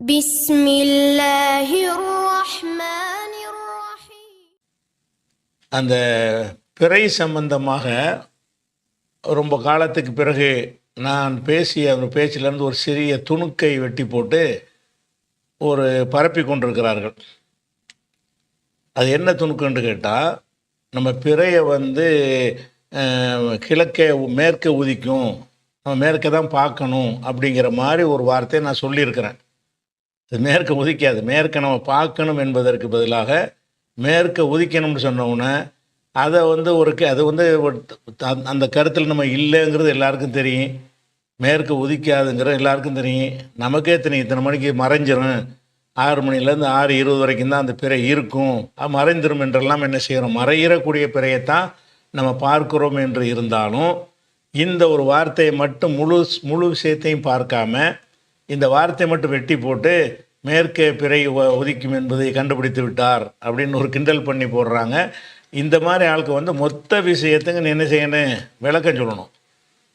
بسم الله الرحمن الرحيم அந்த பிறை சம்பந்தமாக ரொம்ப காலத்துக்கு பிறகு நான் பேசிய அந்த பேச்சிலேருந்து ஒரு சிறிய துணுக்கை வெட்டி போட்டு ஒரு பரப்பி கொண்டிருக்கிறார்கள் அது என்ன துணுக்குன்னு கேட்டால் நம்ம பிறையை வந்து அஹ், கிழக்கே மேற்கே உதிக்கும் நம்ம மேற்கே தான் பார்க்கணும் அப்படிங்கிற மாதிரி ஒரு வார்த்தையை நான் சொல்லியிருக்கிறேன் அது மேற்க உதிக்காது. மேற்க நம்ம பார்க்கணும் என்பதற்கு பதிலாக மேற்க உதிக்கணும்னு சொன்னோன்னே அதை வந்து ஒரு அது வந்து ஒரு த- அந்த கருத்தில் நம்ம இல்லைங்கிறது எல்லாருக்கும் தெரியும். மேற்கு உதிக்காதுங்கிறது எல்லாருக்கும் தெரியும். நமக்கே தெரியும். இத்தனை மணிக்கு மறைஞ்சிரும். ஆறு மணிலேருந்து ஆறு இருபது வரைக்கும் தான் அந்த பிறை இருக்கும். அது மறைந்திரும் என்றெல்லாம் என்ன செய்கிறோம் மறையிறக்கூடிய பிறையைத்தான் நம்ம பார்க்கிறோம் என்று இருந்தாலும் இந்த ஒரு வார்த்தையை மட்டும் முழு முழு விஷயத்தையும் பார்க்காம இந்த வார்த்தையை மட்டும் வெட்டி போட்டு மேற்கே பிறை உதிக்கும் என்பதை கண்டுபிடித்து விட்டார் அப்படின்னு ஒரு கிண்டல் பண்ணி போடுறாங்க. இந்த மாதிரி ஆளுக்கு வந்து மொத்த விஷயத்துக்கு நீ என்ன செய்யணும்? விளக்கம் சொல்லணும்.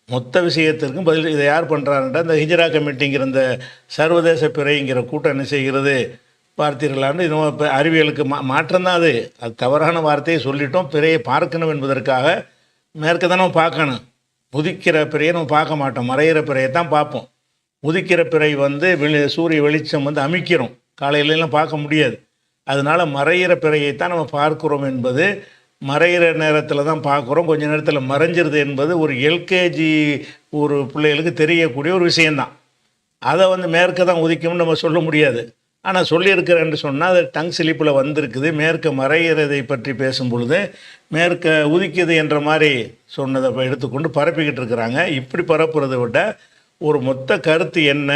மொத்த விஷயத்திற்கும் பதில் இதை யார் பண்ணுறாருன்றா இந்த ஹிஜ்ரா கமிட்டிங்கிற இந்த சர்வதேச பிறைங்கிற கூட்டம் என்ன செய்கிறது? பார்த்தீர்களான்னு இன்னும் இப்போ அறிவியலுக்கு மா மாற்றம் தான் அது. அது தவறான வார்த்தையை சொல்லிட்டோம். பிறையை பார்க்கணும் என்பதற்காக மேற்க தான் நம்ம பார்க்கணும். புதிக்கிற பிறையை நம்ம பார்க்க மாட்டோம். மறையிற பிறையை தான் பார்ப்போம். உதிக்கிற பிறை வந்து வெளி சூரிய வெளிச்சம் வந்து அமைக்கிறோம். காலையிலலாம் பார்க்க முடியாது. அதனால் மறையிற பிறையை தான் நம்ம பார்க்குறோம் என்பது மறையிற நேரத்தில் தான் பார்க்குறோம். கொஞ்ச நேரத்தில் மறைஞ்சிருது என்பது ஒரு எல்கேஜி ஒரு பிள்ளைகளுக்கு தெரியக்கூடிய ஒரு விஷயந்தான். அதை வந்து மேற்க தான் உதிக்கும்னு நம்ம சொல்ல முடியாது. ஆனால் சொல்லியிருக்கிறேன்னு சொன்னால் அது டங் சிலிப்பில் வந்திருக்குது. மேற்க மறையிறதை பற்றி பேசும் பொழுது மேற்க உதிக்குது என்ற மாதிரி சொன்னதை எடுத்துக்கொண்டு பரப்பிக்கிட்டு இருக்கிறாங்க. இப்படி பரப்புறதை விட ஒரு மொத்த கருத்து என்ன?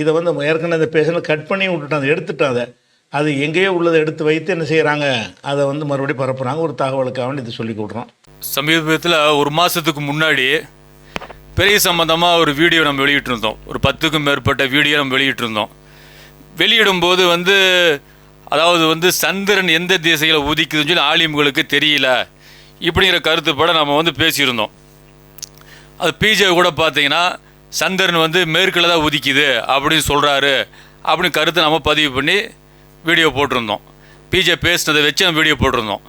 இதை வந்து ஏற்கனவே பேசின கட் பண்ணி விட்டுட்டான் அதை எடுத்துட்டான் அதை. அது எங்கேயோ உள்ளதை எடுத்து வைத்து என்ன செய்கிறாங்க அதை வந்து மறுபடியும் பரப்புகிறாங்க ஒரு தகவலுக்காக இதை சொல்லி கொடுறோம் சமீபத்தில் ஒரு மாதத்துக்கு முன்னாடி பெரிய சம்பந்தமாக ஒரு வீடியோ நம்ம வெளியிட்டிருந்தோம். ஒரு பத்துக்கும் மேற்பட்ட வீடியோ நம்ம வெளியிட்டிருந்தோம். வெளியிடும்போது வந்து அதாவது வந்து சந்திரன் எந்த திசையில் உதிக்குதுன்னு சொல்லி ஆலிம்களுக்கு தெரியல. இப்படிங்கிற கருத்துப்பட நம்ம வந்து பேசியிருந்தோம். அது பிஜே கூட பார்த்தீங்கன்னா சந்திரன் வந்து மேற்கில் தான் உதிக்குது அப்படின்னு சொல்கிறாரு அப்படின்னு கருத்தை நம்ம பதிவு பண்ணி வீடியோ போட்டிருந்தோம். பிஜே பேசினதை வச்சு நம்ம வீடியோ போட்டிருந்தோம்.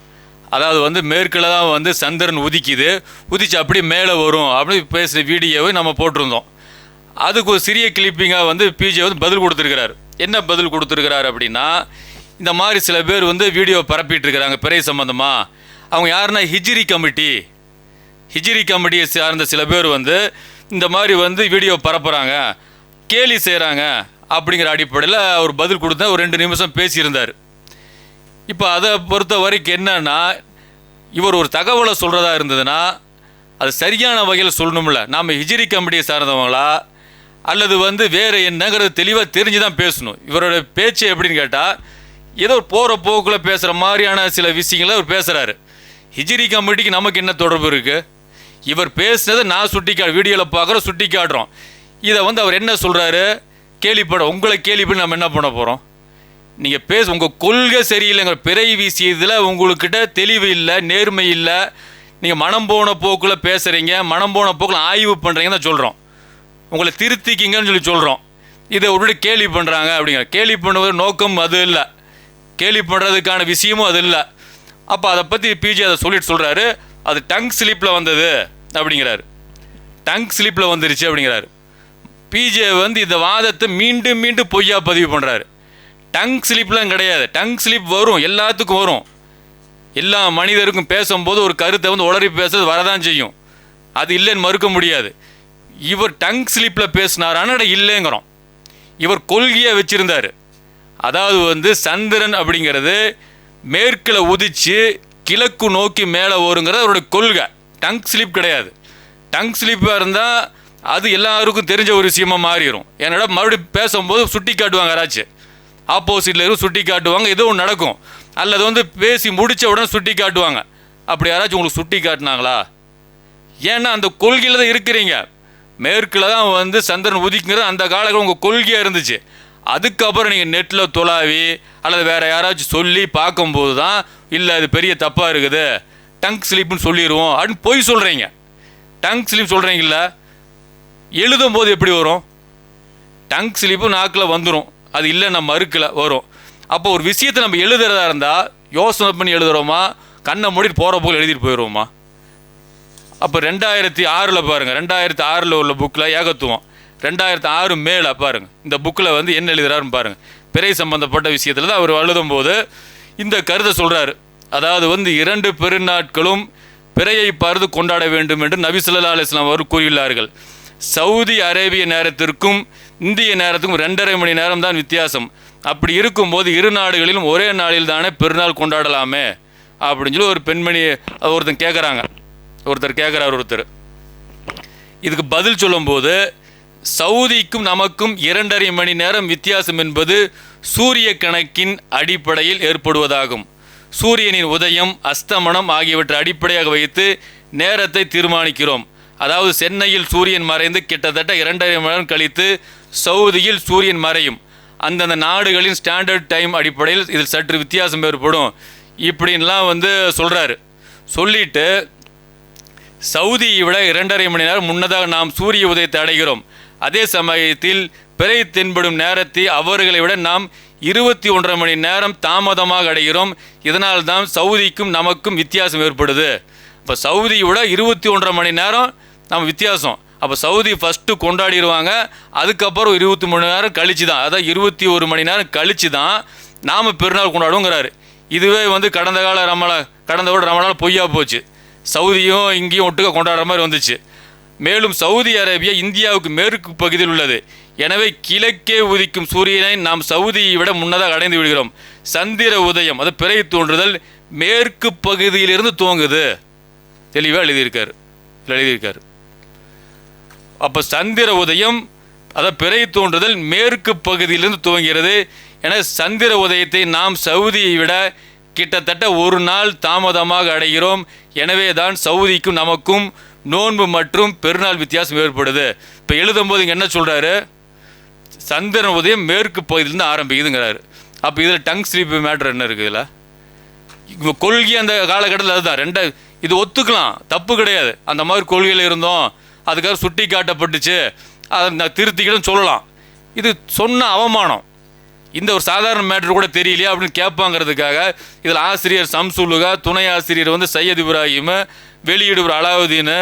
அதாவது வந்து மேற்கில் தான் வந்து சந்திரன் உதிக்குது. உதிச்சு அப்படியே மேலே வரும் அப்படின்னு பேசின வீடியோவை நம்ம போட்டிருந்தோம். அதுக்கு ஒரு சிறிய கிளிப்பிங்காக வந்து பிஜே வந்து பதில் கொடுத்துருக்கிறாரு. என்ன பதில் கொடுத்துருக்கிறாரு அப்படின்னா இந்த மாதிரி சில பேர் வந்து வீடியோ பரப்பிட்டு இருக்கிறாங்க. பிறை சம்மந்தமாக அவங்க யாருன்னா ஹிஜ்ரி கமிட்டி. ஹிஜ்ரி கமெடியை சார்ந்த சில பேர் வந்து இந்த மாதிரி வந்து வீடியோ பரப்புகிறாங்க கேலி செய்கிறாங்க அப்படிங்கிற அடிப்படையில் அவர் பதில் கொடுத்தா ஒரு ரெண்டு நிமிஷம் பேசியிருந்தார். இப்போ அதை பொறுத்த வரைக்கும் என்னன்னா இவர் ஒரு தகவலை சொல்கிறதா இருந்ததுன்னா அது சரியான வகையில் சொல்லணும்ல. நாம் ஹிஜ்ரி கமெடியை சார்ந்தவங்களா அல்லது வந்து வேறு என்னங்கிறது தெளிவாக தெரிஞ்சு தான் பேசணும். இவரோட பேச்சு எப்படின்னு கேட்டால் ஏதோ போகிற போக்கில் பேசுகிற மாதிரியான சில விஷயங்களை அவர் பேசுகிறாரு ஹிஜ்ரி கமிட்டிக்கு நமக்கு என்ன தொடர்பு இருக்குது இவர் பேசுனதை நான் சுட்டி கா வீடியோவில் பார்க்குறோம் சுட்டி காட்டுறோம் இதை வந்து அவர் என்ன சொல்கிறாரு கேள்விப்பட உங்களை கேள்வி நம்ம என்ன பண்ண போகிறோம் நீங்கள் பேச உங்கள் கொள்கை சரியில்லைங்கிற பிறை வீசியதில் உங்களுக்கிட்ட தெளிவு இல்லை நேர்மை இல்லை. நீங்கள் மனம் போன போக்கில் பேசுகிறீங்க மனம் போன போக்கில் ஆய்வு பண்ணுறீங்கன்னு தான் சொல்கிறோம் உங்களை திருத்திக்கிங்கன்னு சொல்லி சொல்கிறோம் இதை ஒரு கேள்வி பண்ணுறாங்க அப்படிங்கிற கேலி பண்ணுவது நோக்கம் அது இல்லை. கேலி பண்ணுறதுக்கான விஷயமும் அது இல்லை. அப்போ அதை பற்றி பிஜி அதை சொல்லிட்டு சொல்கிறாரு அது டங் ஸ்லிப்பில் வந்தது அப்படிங்கிறாரு. டங் ஸ்லிப்பில் வந்துருச்சு அப்படிங்கிறாரு. பிஜே வந்து இந்த வாதத்தை மீண்டும் மீண்டும் பொய்யா பதிவு பண்ணுறாரு டங் ஸ்லிப்லாம் கிடையாது. டங் ஸ்லிப் வரும். எல்லாத்துக்கும் வரும். எல்லா மனிதருக்கும் பேசும்போது ஒரு கருத்தை வந்து உளறி பேசுறது வரதான் செய்யும். அது இல்லைன்னு மறுக்க முடியாது. இவர் டங் ஸ்லிப்பில் பேசினாரான இல்லைங்கிறோம். இவர் கொள்கையை வச்சிருந்தார். அதாவது வந்து சந்திரன் அப்படிங்கிறது மேற்கில் உதிச்சு கிழக்கு நோக்கி மேலே ஓருங்கிறது அவருடைய கொள்கை. டங் ஸ்லிப் கிடையாது. டங் ஸ்லிப்பாக இருந்தால் அது எல்லாருக்கும் தெரிஞ்ச ஒரு விஷயமாக மாறிடும் என்னடா மறுபடியும் பேசும்போது சுட்டி காட்டுவாங்க யாராச்சும். ஆப்போசிட்டில் இருக்கும் சுட்டி காட்டுவாங்க ஏதோ ஒன்று நடக்கும். அல்லது வந்து பேசி முடித்த உடனே சுட்டி காட்டுவாங்க. அப்படி யாராச்சும் உங்களுக்கு சுட்டி காட்டினாங்களா? ஏன்னா அந்த கொள்கையில் தான் இருக்கிறீங்க. மேற்கில் தான் வந்து சந்திரன் உதிக்கிறது அந்த காலத்தில் உங்கள் கொள்கையாக இருந்துச்சு. அதுக்கப்புறம் நீங்கள் நெட்டில் துளாவி அல்லது வேறு யாராச்சும் சொல்லி பார்க்கும்போது தான் இல்லை அது பெரிய தப்பாக இருக்குது டங்க் ஸ்லிப்னு சொல்லிடுவோம் அப்படின்னு பொய் சொல்கிறீங்க டங்க் ஸ்லீப் சொல்கிறீங்கள எழுதும் போது எப்படி வரும்? டங்க் ஸ்லிப்பு நாக்கில் வந்துடும் அது இல்லை நம்ம மறுக்கல வரும். அப்போ ஒரு விஷயத்தை நம்ம எழுதுறதா இருந்தால் யோசனை பண்ணி எழுதுறோமா? கண்ணை மூடிட்டு போகிற போல் எழுதிட்டு போயிடுவோமா? அப்போ ரெண்டாயிரத்தி ஆறில் பாருங்கள் ரெண்டாயிரத்தி ஆறில் உள்ள புக்கில் ஏகத்துவம். ரெண்டாயிரத்தி ஆறு மேலே பாருங்கள் இந்த புக்கில் வந்து என்ன எழுதுறாருன்னு பாருங்கள் பிறை சம்பந்தப்பட்ட விஷயத்தில் தான் அவர் எழுதும் போது இந்த கருத்தை சொல்கிறாரு அதாவது வந்து இரண்டு பெருநாட்களும் பிறையை பார்த்து கொண்டாட வேண்டும் என்று நபிசுல்லா அலிஸ்லாம் அவர் கூறியுள்ளார்கள். சவுதி அரேபிய நேரத்திற்கும் இந்திய நேரத்துக்கும் ரெண்டரை மணி நேரம் தான் வித்தியாசம். அப்படி இருக்கும்போது இரு நாடுகளிலும் ஒரே நாளில் தானே பெருநாள் கொண்டாடலாமே? அப்படின்னு சொல்லி ஒரு பெண்மணி ஒருத்தன் கேட்குறாங்க ஒருத்தர் கேட்குறாரு ஒருத்தர். இதுக்கு பதில் சொல்லும்போது சவுதிக்கும் நமக்கும் இரண்டரை மணி நேரம் வித்தியாசம் என்பது சூரிய கணக்கின் அடிப்படையில் ஏற்படுவதாகும். சூரியனின் உதயம் அஸ்தமனம் ஆகியவற்றை அடிப்படையாக வைத்து நேரத்தை தீர்மானிக்கிறோம். அதாவது சென்னையில் சூரியன் மறைந்து கிட்டத்தட்ட இரண்டரை மணி நேரம் கழித்து சவுதியில் சூரியன் மறையும். அந்தந்த நாடுகளின் ஸ்டாண்டர்ட் டைம் அடிப்படையில் இதில் சற்று வித்தியாசம் ஏற்படும். இப்படின்லாம் வந்து சொல்கிறாரு சொல்லிட்டு சவுதியை விட இரண்டரை மணி நேரம் முன்னதாக நாம் சூரிய உதயத்தை அடைகிறோம். அதே சமயத்தில் பிறை தென்படும் நேரத்தை அவர்களை விட நாம் இருபத்தி ஒன்றரை மணி நேரம் தாமதமாக அடைகிறோம். இதனால் தான் சவுதிக்கும் நமக்கும் வித்தியாசம் ஏற்படுது. இப்போ சவுதியை விட இருபத்தி ஒன்றரை மணி நேரம் நம்ம வித்தியாசம். அப்போ சவுதி ஃபஸ்ட்டு கொண்டாடிடுவாங்க. அதுக்கப்புறம் இருபத்தி மணி நேரம் கழிச்சு தான் அதான் இருபத்தி ஒரு மணி நேரம் கழிச்சு தான் நாம் பெருநாள் கொண்டாடுவோங்கிறாரு. இதுவே வந்து கடந்த கால ரமலா கடந்த விட நம்மளால் பொய்யா போச்சு. சவுதியும் இங்கேயும் ஒட்டுக்க கொண்டாடுற மாதிரி வந்துச்சு. மேலும் சவுதி அரேபியா இந்தியாவுக்கு மேற்கு பகுதியில் உள்ளது. எனவே கிழக்கே உதிக்கும் சூரியனை நாம் சவுதியை விட முன்னதாக அடைந்து விடுகிறோம். சந்திர உதயம் அது பிறை தோன்றுதல் மேற்கு பகுதியிலிருந்து துவங்குது. தெளிவாக எழுதியிருக்காரு. எழுதியிருக்கார். எழுதியிருக்காரு அப்போ சந்திர உதயம் அதாவது பிறை தோன்றுதல் மேற்கு பகுதியிலிருந்து துவங்கிறது என சந்திர உதயத்தை நாம் சவுதியை விட கிட்டத்தட்ட ஒரு நாள் தாமதமாக அடைகிறோம். எனவே தான் சவுதிக்கும் நமக்கும் நோன்பு மற்றும் பெருநாள் வித்தியாசம் ஏற்படுது. இப்போ எழுதும்போது இங்கே என்ன சொல்கிறாரு சந்திரன் உதயம் மேற்கு பகுதியிலேருந்து ஆரம்பிக்குதுங்கிறாரு. அப்போ இதில் டங் ஸ்லீப் மேட்ரு என்ன இருக்குது இதில்? கொள்கை அந்த காலகட்டத்தில் அதுதான். ரெண்டா இது ஒத்துக்கலாம். தப்பு கிடையாது. அந்த மாதிரி கொள்கையில் இருந்தோம். அதுக்காக சுட்டி காட்டப்பட்டுச்சு அதை நான் சொல்லலாம். இது சொன்ன அவமானம். இந்த ஒரு சாதாரண மேட்ரு கூட தெரியலையா அப்படின்னு கேட்பாங்கிறதுக்காக இதில் ஆசிரியர் சம்சுலுகா துணை ஆசிரியர் வந்து சையத் இப்ராஹிம் வெளியிடுவர் அலாவுதீன்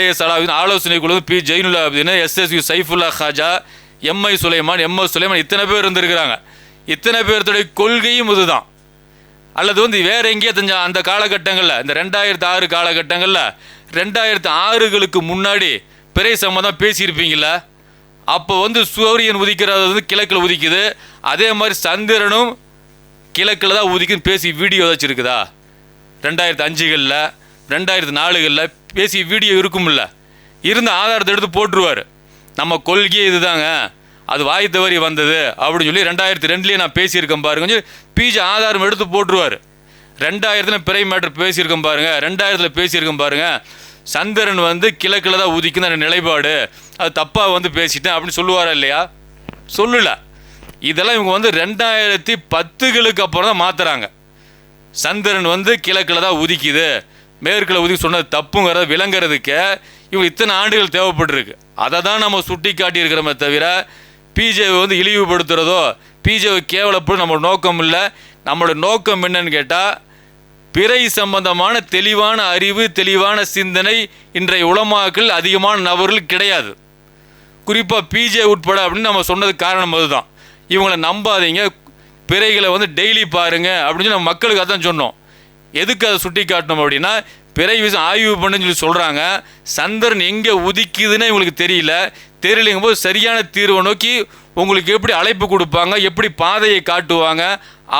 ஏஎஸ் அலாவுதீன் ஆலோசனை குழு P Jainulabdeen SSU Saifullah Haja MI Sulaiman MS Sulaiman இத்தனை பேர் இருந்திருக்கிறாங்க. இத்தனை பேர்த்துடைய கொள்கையும் இதுதான். அல்லது வந்து வேற எங்கேயே தெரிஞ்ச அந்த காலகட்டங்களில் இந்த ரெண்டாயிரத்து ஆறு காலகட்டங்களில் ரெண்டாயிரத்து ஆறுகளுக்கு முன்னாடி பிறை சம்மந்தம் பேசியிருப்பீங்களா அப்போ வந்து சூரியன் உதிக்கிறது வந்து கிழக்கில் உதிக்குது. அதே மாதிரி சந்திரனும் கிழக்கில் தான் உதிக்குன்னு பேசி வீடியோ ஏதாச்சும் இருக்குதா? ரெண்டாயிரத்து அஞ்சுகளில் ரெண்டாயிரத்து நாலுகளில் பேசி வீடியோ இருக்கும்ல. இருந்த ஆதாரத்தை எடுத்து போட்டுருவார். நம்ம கொள்கையே இதுதாங்க. அது வாய் தவறி வந்தது அப்படின்னு சொல்லி ரெண்டாயிரத்தி ரெண்டுலேயே நான் பேசியிருக்கேன் பாருங்க சொல்லி பிஜி ஆதாரம் எடுத்து போட்டுருவார். ரெண்டாயிரத்தில் பிறை மேட்டர் பேசியிருக்கேன் பாருங்கள் ரெண்டாயிரத்தில் பேசியிருக்கேன் பாருங்கள் சந்திரன் வந்து கிழக்கில் தான் உதிக்குன்னு நிலைப்பாடு அது தப்பாக வந்து பேசிட்டேன் அப்படின்னு சொல்லுவாரா இல்லையா? சொல்லலை. இதெல்லாம் இவங்க வந்து ரெண்டாயிரத்தி பத்துகளுக்கு அப்புறம் தான் மாற்றுறாங்க சந்திரன் வந்து கிழக்கில் தான் உதிக்குது. மேற்கில் உதிக்க சொன்னது தப்புங்கிறத விளங்குறதுக்கு இவங்க இத்தனை ஆண்டுகள் தேவைப்பட்டிருக்கு. அதை தான் நம்ம சுட்டி காட்டியிருக்கிறோமே தவிர பிஜேவை வந்து இழிவுபடுத்துகிறதோ பிஜேவை கேவலப்படும் நம்ம நோக்கம் இல்லை. நம்மளோட நோக்கம் என்னன்னு கேட்டால் பிறை சம்பந்தமான தெளிவான அறிவு தெளிவான சிந்தனை இன்றைய உளமாக்கல் அதிகமான நபர்கள் கிடையாது. குறிப்பாக பிஜே உட்பட அப்படின்னு நம்ம சொன்னதுக்கு காரணம் அதுதான். இவங்களை நம்பாதீங்க. பிறைகளை வந்து டெய்லி பாருங்க அப்படின்னு சொல்லி நம்ம மக்களுக்கு அதான் சொன்னோம். எதுக்கு அதை சுட்டி காட்டணும் அப்படின்னா பிறை விஷயம் ஆய்வு பண்ணுன்னு சொல்லி சொல்கிறாங்க சந்திரன் எங்கே உதிக்குதுன்னு இவங்களுக்கு தெரியல. தெரியலைங்கும் போது சரியான தீர்வை நோக்கி உங்களுக்கு எப்படி அழைப்பு கொடுப்பாங்க எப்படி பாதையை காட்டுவாங்க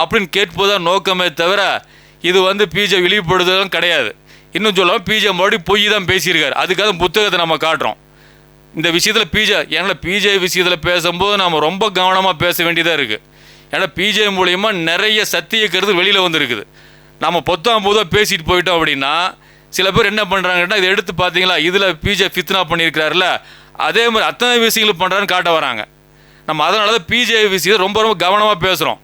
அப்படின்னு கேட்போதான் நோக்கமே தவிர இது வந்து பிஜே இழிவுபடுத்துதலும் கிடையாது. இன்னும் சொல்லாமல் பிஜே மறுபடியும் பொய் தான் பேசியிருக்காரு. அதுக்காக புத்தகத்தை நம்ம காட்டுறோம். இந்த விஷயத்தில் பிஜே ஏன்னா பிஜே விஷயத்தில் பேசும்போது நம்ம ரொம்ப கவனமாக பேச வேண்டியதாக இருக்குது ஏன்னா பிஜே மூலயமா நிறைய சத்திய கருத்து வெளியில் வந்திருக்குது. நம்ம பொத்தாம் போதாக பேசிட்டு போயிட்டோம் அப்படின்னா சில பேர் என்ன பண்ணுறாங்கன்னா இதை எடுத்து பார்த்தீங்களா இதில் பிஜே ஃபித்னா பண்ணியிருக்கிறாருல அதே மாதிரி அத்தனை விஷயங்களும் பண்ணுறான்னு காட்ட வராங்க. நம்ம அதனால தான் பிஜே விஷயத்தை ரொம்ப ரொம்ப கவனமாக பேசுகிறோம்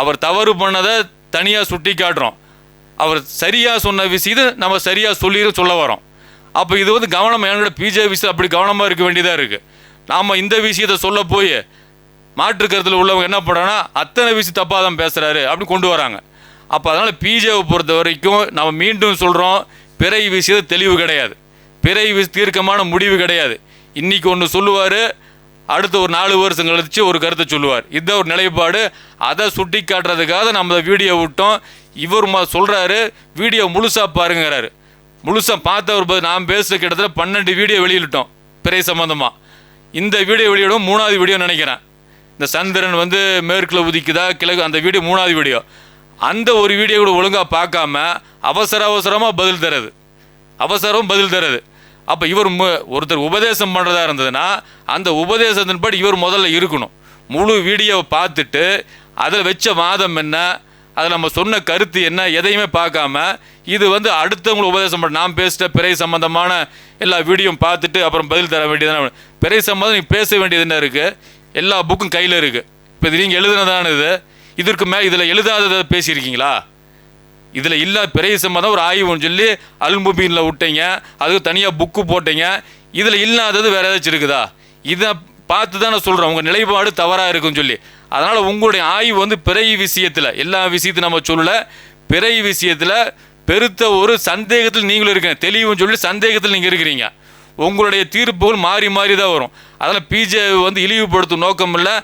அவர் தவறு பண்ணதை தனியாக சுட்டி காட்டுறோம் அவர் சரியாக சொன்ன விஷயத்தை நம்ம சரியாக சொல்லி சொல்ல வரோம் அப்போ இது வந்து கவனம் என்னோட பிஜே விஷயம் அப்படி கவனமாக இருக்க வேண்டியதாக இருக்குது நாம் இந்த விஷயத்தை சொல்ல போய் மாற்று கருத்தில் உள்ளவங்க என்ன பண்ணுறாங்கன்னா அத்தனை விஷயம் தப்பாக தான் பேசுகிறாரு அப்படின்னு கொண்டு வராங்க. அப்போ அதனால் பிஜேவை பொறுத்த வரைக்கும் நம்ம மீண்டும் சொல்கிறோம் பிறை விஷயம் தெளிவு கிடையாது. பிறை விஷ தீர்க்கமான முடிவு கிடையாது. இன்றைக்கி ஒன்று சொல்லுவார் அடுத்த ஒரு நாலு வருஷம் கழிச்சு ஒரு கருத்தை சொல்லுவார். இதுதான் ஒரு நிலைப்பாடு அதை சுட்டி காட்டுறதுக்காக நம்ம வீடியோ விட்டோம். இவர் சொல்கிறாரு வீடியோ முழுசாக பாருங்கிறாரு. முழுசாக பார்த்தவர் பதில் நான் பேசுகிற கிட்டத்தட்ட பன்னெண்டு வீடியோ வெளியிட்டோம் பிறை சம்மந்தமாக இந்த வீடியோ வெளியிடும் மூணாவது வீடியோ நினைக்கிறேன். இந்த சந்திரன் வந்து மேற்கில் உதிக்குதா கிழக்கு அந்த வீடியோ மூணாவது வீடியோ அந்த ஒரு வீடியோ கூட ஒழுங்காக பார்க்காம அவசர அவசரமாக பதில் தருது. அவசரம் பதில் தருது. அப்போ இவர் மு- ஒருத்தர் உபதேசம் பண்ணுறதா இருந்ததுன்னா அந்த உபதேசத்தின்படி இவர் முதல்ல இருக்கணும். முழு வீடியோவை பார்த்துட்டு அதில் வச்ச வாதம் என்ன அது நம்ம சொன்ன கருத்து என்ன எதையுமே பார்க்காம இது வந்து அடுத்தவங்களுக்கு உபதேசம் பண்ண நான் பேசிட்ட பிறை சம்மந்தமான எல்லா வீடியோவும் பார்த்துட்டு அப்புறம் பதில் தர வேண்டியதுதான். பிறை சம்பந்தம் நீ பேச வேண்டியது என்ன இருக்குது எல்லா புக்கும் கையில் இருக்குது இப்போ இது நீங்கள் எழுதுனதான இது? இதற்கு மேலே இதில் எழுதாததை பேசியிருக்கீங்களா? இதில் இல்லை பிறை சம்மந்தம் ஒரு ஆய்வுன்னு சொல்லி அல்முபீனில் விட்டீங்க அதுக்கு தனியாக புக்கு போட்டீங்க இதில் இல்லாதது வேறு ஏதாச்சும் இருக்குதா? இதை பார்த்து தான் நான் சொல்கிறேன் உங்கள் நிலைப்பாடு தவறாக இருக்குன்னு சொல்லி. அதனால் உங்களுடைய ஆய்வு வந்து பிறை விஷயத்தில் எல்லா விஷயத்தையும் நம்ம சொல்லலை. பிறை விஷயத்தில் பெருத்த ஒரு சந்தேகத்தில் நீங்களும் இருக்கீங்க. தெளிவுன்னு சொல்லி சந்தேகத்தில் நீங்கள் இருக்கிறீங்க. உங்களுடைய தீர்ப்புகள் மாறி மாறி தான் வரும். அதனால் பிஜே வந்து இழிவுபடுத்தும் நோக்கம் இல்லை.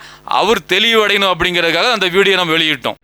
அவர் தெளிவடையணும் அப்படிங்கிறதுக்காக அந்த வீடியோ நம்ம வெளியிட்டோம்.